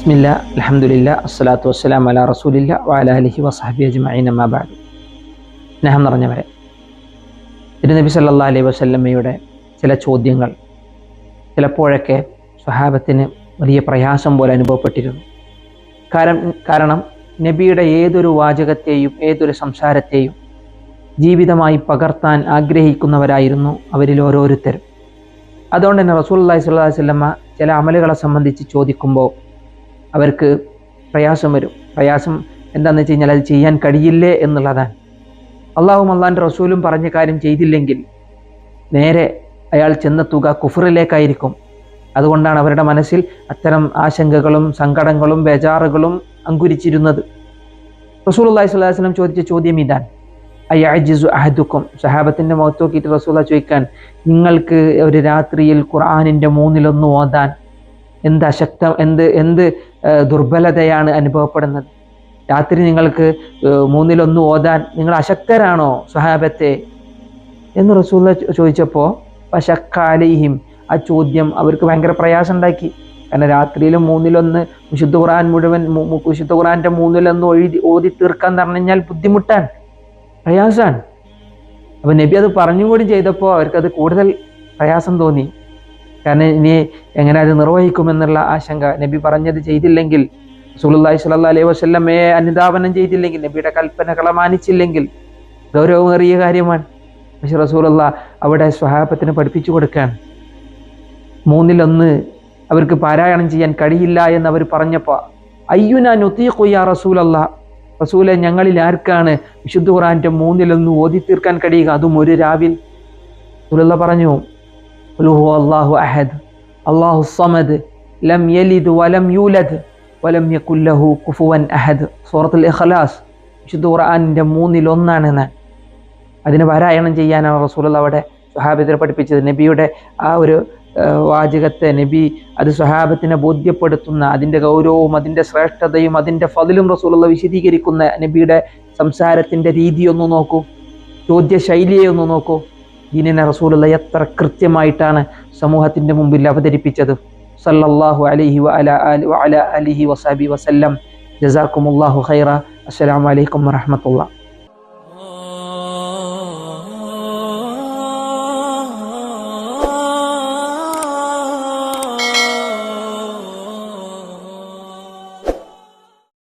ബിസ്മില്ല അലഹമുല്ല അസ്സലാത്തു വസ്സലാം അല റസൂലില്ല വാല അലഹി വസഹബി അമ്മാബാദ് സ്നേഹം നിറഞ്ഞവരെ തിരുനബി സല്ലാ അലൈഹി വസല്ലമ്മയുടെ ചില ചോദ്യങ്ങൾ. ചിലപ്പോഴൊക്കെ സ്വഹാബത്തിന് വലിയ പ്രയാസം പോലെ അനുഭവപ്പെട്ടിരുന്നു. കാരണം കാരണം നബിയുടെ ഏതൊരു വാചകത്തെയും ഏതൊരു സംസാരത്തെയും ജീവിതമായി പകർത്താൻ ആഗ്രഹിക്കുന്നവരായിരുന്നു അവരിൽ ഓരോരുത്തരും. അതുകൊണ്ട് തന്നെ റസൂൽ അള്ളഹി സ്വല്ലാ വല്ലമ്മ ചില അമലുകളെ സംബന്ധിച്ച് ചോദിക്കുമ്പോൾ അവർക്ക് പ്രയാസം വരും. പ്രയാസം എന്താണെന്ന് വെച്ച് കഴിഞ്ഞാൽ അത് ചെയ്യാൻ കഴിയില്ലേ എന്നുള്ളതാണ്. അള്ളാഹും അള്ളാന്റെ റസൂലും പറഞ്ഞ കാര്യം ചെയ്തില്ലെങ്കിൽ നേരെ അയാൾ ചെന്ന ചെന്നെത്തുക കുഫറിലേക്കായിരിക്കും. അതുകൊണ്ടാണ് അവരുടെ മനസ്സിൽ അത്തരം ആശങ്കകളും സങ്കടങ്ങളും ബേജാറുകളും അങ്കുരിച്ചിരുന്നത്. റസൂൽ അള്ളഹി സ്വല്ലാ വസ്ലം ചോദിച്ച ചോദ്യം ഇതാണ്. അയ്യാജിസു അഹദുക്കും? സഹാബത്തിന്റെ മുഖത്ത് റസൂല ചോദിക്കാൻ നിങ്ങൾക്ക് ഒരു രാത്രിയിൽ ഖുർആാനിന്റെ മൂന്നിലൊന്ന് ഓതാൻ എന്ത് അശക്ത എന്ത് എന്ത് ദുർബലതയാണ് അനുഭവപ്പെടുന്നത്? രാത്രി നിങ്ങൾക്ക് മൂന്നിലൊന്ന് ഓതാൻ നിങ്ങൾ അശക്തരാണോ സഹാബത്തെ എന്ന് റസൂല ചോദിച്ചപ്പോൾ പശക്കാലിഹിം ആ ചോദ്യം അവർക്ക് ഭയങ്കര പ്രയാസം ഉണ്ടാക്കി കാരണം രാത്രിയിലും മൂന്നിലൊന്ന് വിശുദ്ധ ഖുറാൻ മുഴുവൻ വിശുദ്ധ ഖുറാന്റെ മൂന്നിലൊന്ന് ഒഴുതി ഓതി തീർക്കാൻ പറഞ്ഞു കഴിഞ്ഞാൽ ബുദ്ധിമുട്ടാണ് പ്രയാസമാണ്. അപ്പം നബി അത് പറഞ്ഞുകൂടി ചെയ്തപ്പോൾ അവർക്കത് കൂടുതൽ പ്രയാസം തോന്നി. കാരണം ഇനി എങ്ങനെ അത് നിർവഹിക്കുമെന്നുള്ള ആശങ്ക നബി പറഞ്ഞത് ചെയ്തില്ലെങ്കിൽ സുലുല്ലാഹി സ്വല്ലാ അലൈഹി വസ്ല്ലമ്മയെ അനുധാപനം ചെയ്തില്ലെങ്കിൽ നബിയുടെ കൽപ്പനകളെ മാനിച്ചില്ലെങ്കിൽ ഗൗരവമേറിയ കാര്യമാണ്. പക്ഷെ റസൂലുള്ള അവിടെ സ്വഹാബത്തിന് പഠിപ്പിച്ചു കൊടുക്കാൻ മൂന്നിലൊന്ന് അവർക്ക് പാരായണം ചെയ്യാൻ കഴിയില്ല എന്ന് അവർ പറഞ്ഞപ്പോൾ അയ്യുനാ നുത്തീഖുയ റസൂലല്ല റസൂലെ ഞങ്ങളിൽ ആർക്കാണ് വിശുദ്ധ ഖുറാന്റെ മൂന്നിലൊന്ന് ഓതി തീർക്കാൻ കഴിയുക? അതും ഒരു രാവിൽ. സുലല്ല പറഞ്ഞു അള്ളാഹു അഹദ് അള്ളാഹു സമദ് ലം യലിദ് വലം യൂലദ് വലം യക്കുല്ലഹു കുഫുവൻ അഹദ് സൂറത്തുൽ ഇഖ്ലാസ് വിശുദ്ധ ഖുർആാനിന്റെ മൂന്നിലൊന്നാണെന്ന് അതിന് പാരായണം ചെയ്യാനാണ് റസൂലുള്ള അവിടെ സ്വഹാബത്തിനെ പഠിപ്പിച്ചത്. നബിയുടെ ആ ഒരു വാചകത്തെ നബി അത് സ്വഹാബത്തിനെ ബോധ്യപ്പെടുത്തുന്ന അതിന്റെ ഗൗരവവും അതിന്റെ ശ്രേഷ്ഠതയും അതിന്റെ ഫതിലും റസൂലുള്ള വിശദീകരിക്കുന്ന നബിയുടെ സംസാരത്തിന്റെ രീതിയൊന്ന് നോക്കൂ. ചോദ്യ ശൈലിയെ ഒന്ന് നോക്കൂ. ദീനിനെ റസൂലുള്ള എത്ര കൃത്യമായിട്ടാണ് സമൂഹത്തിന്റെ മുമ്പിൽ അവതരിപ്പിച്ചത്. സല്ലല്ലാഹു അലൈഹി വഅല അല അലിഹി വസാബി വസല്ലം. ജസാക്കുമുല്ലാഹു ഖൈറ. അസ്സലാമു അലൈക്കും വറഹമത്തുള്ള.